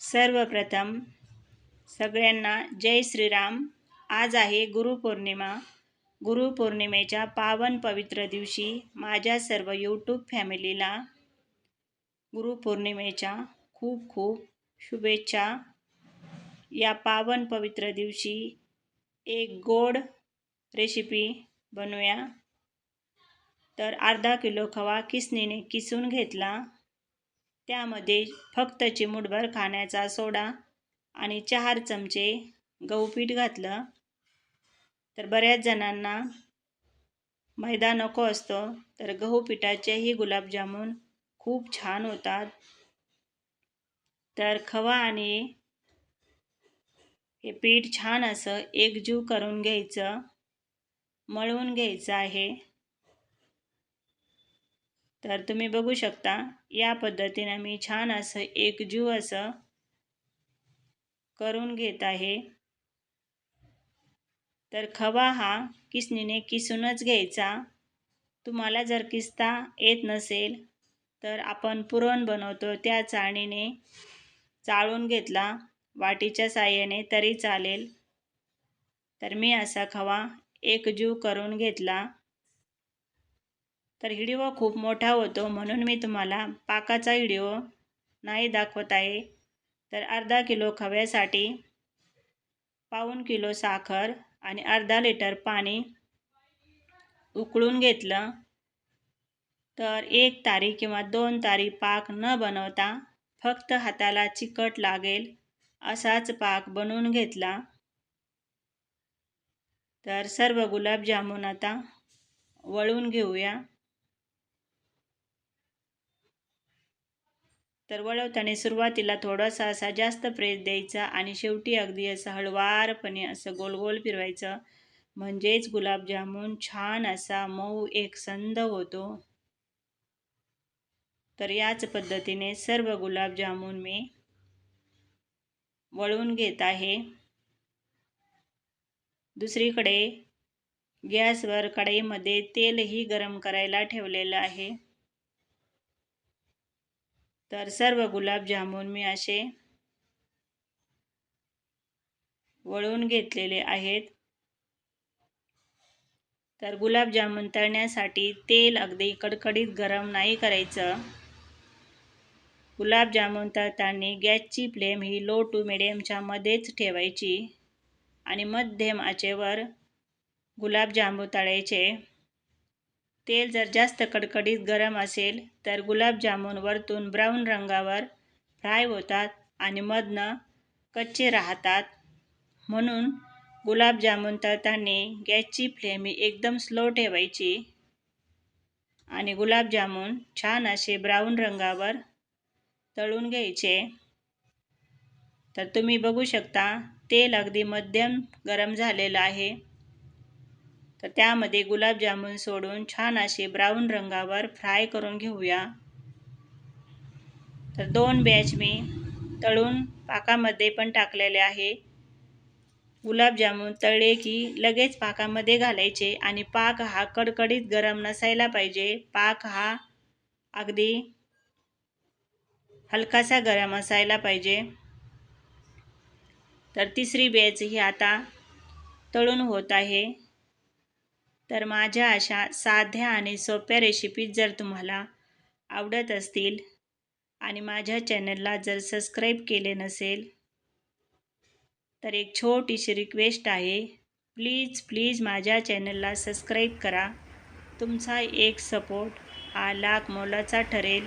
सर्वप्रथम सगळ्यांना जय श्रीराम. आज आहे गुरुपौर्णिमा. गुरुपौर्णिमेच्या पावन पवित्र दिवशी माझ्या सर्व यूट्यूब फॅमिलीला गुरुपौर्णिमेच्या खूप खूप शुभेच्छा. या पावन पवित्र दिवशी एक गोड रेसिपी बनवूया तर अर्धा किलो खवा किसनीने किसून घेतला. त्यामध्ये फक्त चिमूटभर खाण्याचा सोडा आणि चार चमचे गहू पीठ घातलं. तर बऱ्याच जणांना मैदा नको असतो तर गहू पिठाचेही गुलाबजामुन खूप छान होतात. तर खवा आणि हे पीठ छान असं एकजीव करून घ्यायचं मळवून घ्यायचं आहे. तर तुम्ही बघू शकता या पद्धतीनं मी छान असं एकजीव असं करून घेत आहे. तर खवा हा किसणीने किसूनच घ्यायचा. तुम्हाला जर किसता येत नसेल तर आपण पुरण बनवतो त्या चाळणीने चाळून घेतला वाटीच्या साह्याने तरी चालेल. तर मी असा खवा एकजीव करून घेतला. तर व्हिडिओ खूप मोठा होतो म्हणून मी तुम्हाला पाकाचा व्हिडिओ नाही दाखवत आहे. तर अर्धा किलो खव्यासाठी पाऊन किलो साखर आणि अर्धा लिटर पाणी उकळून घेतलं. तर एक तारी किंवा दोन तारी पाक न बनवता फक्त हाताला चिकट लागेल असाच पाक बनवून घेतला. तर सर्व गुलाबजामुन आता वळून घेऊया. तर वळवताना सुरुवातीला थोडासा असा जास्त प्रेस द्यायचा आणि शेवटी अगदी असं हळवारपणे असं गोल गोल फिरवायचं. म्हणजेच गुलाबजामुन छान असा मऊ एक संद होतो. तर याच पद्धतीने सर्व गुलाबजामुन मी वळवून घेत आहे. दुसरीकडे गॅसवर कढईमध्ये तेलही गरम करायला ठेवलेलं आहे. तर सर्व गुलाबजामून मी असे वळून घेतलेले आहेत. तर गुलाबजामुन तळण्यासाठी तेल अगदी कडकडीत गरम नाही करायचं. गुलाबजामुन तळताना गॅसची फ्लेम ही लो टू मिडियमच्या मध्येच ठेवायची आणि मध्यम आचेवर गुलाबजामून तळायचे. तेल जर जास्त कडकडीत गरम असेल तर गुलाबजामून वरतून ब्राऊन रंगावर फ्राय होतात आणि मधनं कच्चे राहतात. म्हणून गुलाबजामून तळताना गॅसची फ्लेम ही एकदम स्लो ठेवायची आणि गुलाबजामून छान असे ब्राऊन रंगावर तळून घ्यायचे. तर तुम्ही बघू शकता तेल अगदी मध्यम गरम झालेलं आहे. तर त्यामध्ये गुलाबजामुन सोडून छान असे ब्राऊन रंगावर फ्राय करून घेऊया. तर दोन बॅच मी तळून पाकामध्ये पण टाकलेले आहे. गुलाबजामुन तळले की लगेच पाकामध्ये घालायचे आणि पाक हा कडकडीत गरम नसायला पाहिजे. पाक हा अगदी हलकासा गरम असायला पाहिजे. तर तिसरी बॅच ही आता तळून होत आहे. तर माझ्या अशा साध्या आणि सोप्या रेसिपीज जर तुम्हाला आवडत असतील आणि माझ्या चॅनलला जर सबस्क्राईब केले नसेल तर एक छोटीशी रिक्वेस्ट आहे. प्लीज प्लीज माझ्या चॅनलला सबस्क्राईब करा. तुमचा एक सपोर्ट हा लाख मोलाचा ठरेल.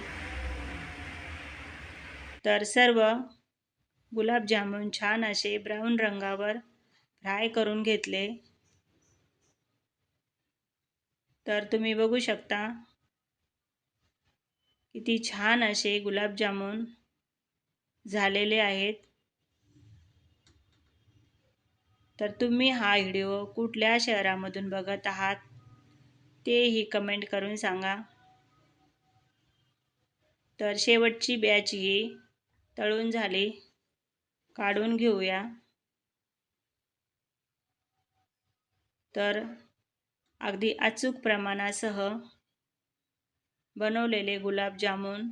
तर सर्व गुलाबजामुन छान असे ब्राऊन रंगावर फ्राय करून घेतले. तर तुम्ही बघू शकता. किती छान असे गुलाबजामुन झालेले आहेत. तर तुम्ही हा व्हिडिओ कुठल्या शहरामधून बघत आहात तेही कमेंट करून सांगा. तर शेवटची बॅच ही तळून झाली. काढून घेऊया. तर अगदी अचूक प्रमाणासह बनवलेले गुलाबजामुन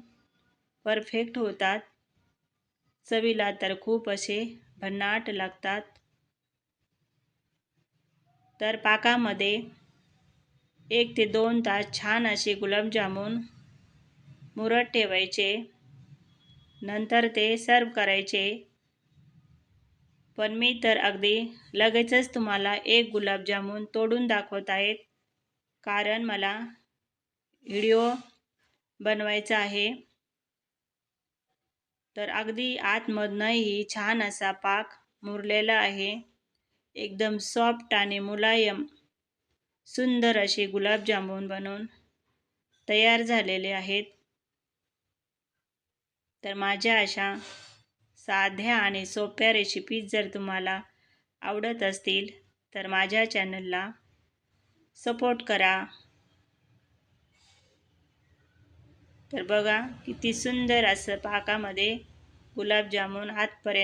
परफेक्ट होतात. चवीला तर खूप असे भन्नाट लागतात. तर पाकामध्ये एक ते दोन तास छान असे गुलाबजामुन मुरत ठेवायचे. नंतर ते सर्व करायचे. पण मी तर अगदी लगेचच तुम्हाला एक गुलाबजामून तोडून दाखवत आहेत कारण मला व्हिडिओ बनवायचा आहे. तर अगदी आतमधनंही छान असा पाक मुरलेला आहे. एकदम सॉफ्ट आणि मुलायम सुंदर असे गुलाबजामुन बनवून तयार झालेले आहेत. तर माझ्या अशा साध्या आणि सोप्या रेसिपीज जर तुम्हाला आवडत असतील तर माझ्या चॅनलला सपोर्ट करा. तर बघा किती सुंदर असं पाकामध्ये गुलाबजामुन आतपर्यंत